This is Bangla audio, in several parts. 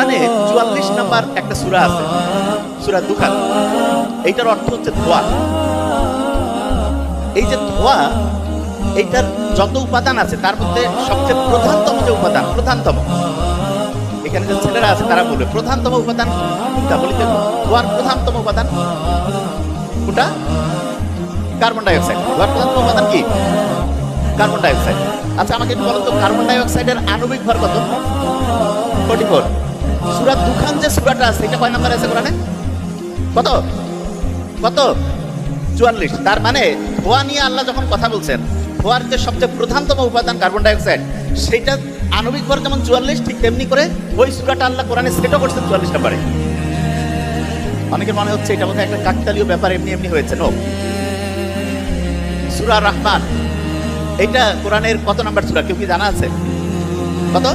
কোরআনে চুয়াল্লিশ নাম্বার একটা সূরা আছে, সূরা দুখান। এইটার অর্থ হচ্ছে ধোয়া। এই যে ধোয়া, এইটার যত উপাদান আছে, তার মধ্যে সবচেয়ে প্রধানতম যে উপাদান, প্রধানতম, এখানে যে ছেলেরা আছে, তারা বলবে, প্রধানতম উপাদান কোনটা? বলি তো ধোয়ার প্রধানতম উপাদান কোনটা? Carbon dioxide. ধোয়ার প্রধানতম উপাদান কি? Carbon dioxide. আচ্ছা আমাকে একটু বলো তো, কার্বন ডাইঅক্সাইডের আণবিক ভর কত? Forty four. সুরাত দুখান যে সুরাটা আছে, এটা কয় নাম্বার আছে কোরআনে? কত? কত? চুয়াল্লিশ। তার মানে ধোয়া নিয়ে আল্লাহ যখন কথা বলছেন ধোয়ার যে সবচেয়ে প্রধানতম উপাদান কার্বন ডাইঅক্সাইড সেটা আণবিক ভর যেমন চুয়াল্লিশ, ঠিক তেমনি করে ওই সুরাটা আল্লাহ কোরআনে সেটও করছেন চুয়াল্লিশ নাম্বারে। অনেকের মনে হচ্ছে এটা বোধহয় একটা কাকতালীয় ব্যাপার, এমনি এমনি হয়েছে। নো সুরা রহমান এইটা কোরআনের কত নাম্বার সুরা, কেউ কি জানা আছে? কত?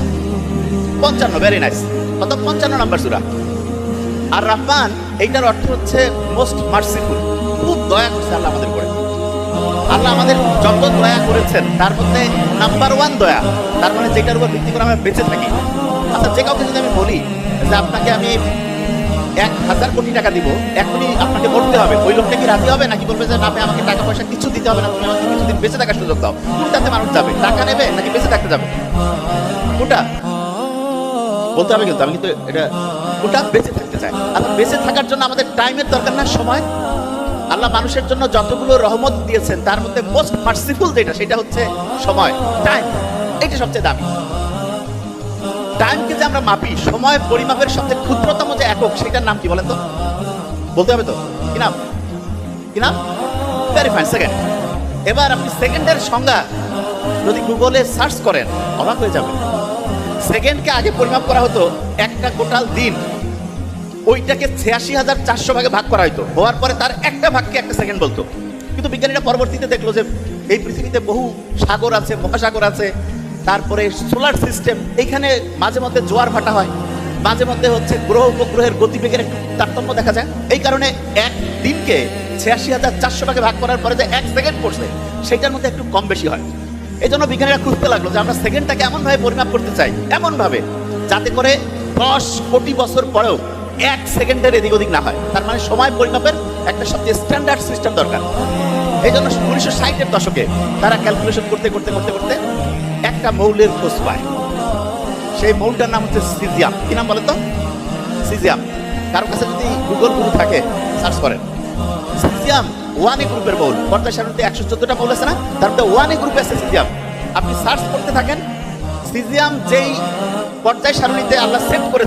পঞ্চান্ন ভেরি নাইস কত পঞ্চান্ন নাম্বার সুরা। আর রহমান, এইটার অর্থ হচ্ছে মোস্ট মার্সিফুল খুব দয়া করছে আল্লাহ আমাদের করে আল্লাহ আমাদের যত দয়া করেছেন, তার মধ্যে নাম্বার ওয়ান দয়া। তার মানে যেটার উপর ভিত্তি করে আমরা বেঁচে থাকি। আচ্ছা যে কাউকে যদি আমি বলি যে আপনাকে আমি এক হাজার কোটি টাকা দিব, এখনই আপনাকে মরতে হবে, ওই লোকটা কি রাজি হবে? নাকি বলবে যে, না আমাকে টাকা পয়সা কিছু দিতে হবে না, তুমি আমাকে কিছুদিন বেঁচে থাকার সুযোগ দাও। কোনটাতে মানুষ যাবে? টাকা নেবে নাকি বেঁচে থাকতে যাবে? কোনটা? বলতে হবে কিন্তু আমি কিন্তু এটা ওটা বেঁচে থাকতে চাই। আবার বেঁচে থাকার জন্য আমাদের টাইমের দরকার না, সময়। আল্লাহ মানুষের জন্য যতগুলো রহমত দিয়েছেন, তার মধ্যে মোস্ট মার্সিফুল যেটা, সেটা হচ্ছে সময়। টাইম এটা সবচেয়ে দামি। টাইমকে যে আমরা মাপি, সময় পরিমাপের সবচেয়ে ক্ষুদ্রতম যে একক, সেটার নাম কি বলেন তো? বলতে হবে তো? কি নাম? কি নাম? ভেরি ফাইন সেকেন্ড এবার আপনি সেকেন্ডের সংজ্ঞা যদি গুগলে সার্চ করেন, অবাক হয়ে যাবেন। সেকেন্ডকে আগে পরিমাপ করা হতো, একটা গোটাল দিন। ওইটাকে ছিয়াশি হাজার চারশো ভাগে ভাগ করা হতো হওয়ার পরে তার একটা ভাগকে একটা সেকেন্ড বলতো। কিন্তু বিজ্ঞানীরা পরবর্তীতে দেখল যে, এই পৃথিবীতে বহু সাগর আছে, মহাসাগর আছে, তারপরে সোলার সিস্টেম, এইখানে মাঝে মধ্যে জোয়ার ভাটা হয়। মাঝে মধ্যে হচ্ছে গ্রহ উপগ্রহের গতিবেগের একটু তারতম্য দেখা যায়। এই কারণে এক দিনকে ছিয়াশি হাজার চারশো ভাগে ভাগ করার পরে যে এক সেকেন্ড পড়ছে, সেটার মধ্যে একটু কম বেশি হয়। এই জন্য বিজ্ঞানীরা খুঁজতে লাগল যে আমরা সেকেন্ডটাকে এমনভাবে পরিমাপ করতে চাই, এমনভাবে, যাতে করে দশ কোটি বছর পরেও এক সেকেন্ডের এদিক ওদিক না হয়। তার মানে সময় পরিমাপের একটা সবচেয়ে স্ট্যান্ডার্ড সিস্টেম দরকার। এই জন্য উনিশশো ষাটের দশকে তারা ক্যালকুলেশন করতে করতে করতে করতে একটা মৌলের খোঁজ পায়। সেই মৌলটার নাম হচ্ছে সিজিয়াম। কি নাম বলেন তো? সিজিয়াম। কারও কাছে যদি গুগল গুরু থাকে সার্চ করেন। সিজিয়াম ওয়ান এ গ্রুপের বল পর্দা সারণীতে একশো চোদ্দটা বল আছে না? তার মধ্যে ওয়ান এ গ্রুপে আছে সিজিয়াম। আপনি সার্চ করতে থাকেন, সিজিয়াম যেই পর্যায় সারণীতে আল্লাহ সেট করেছে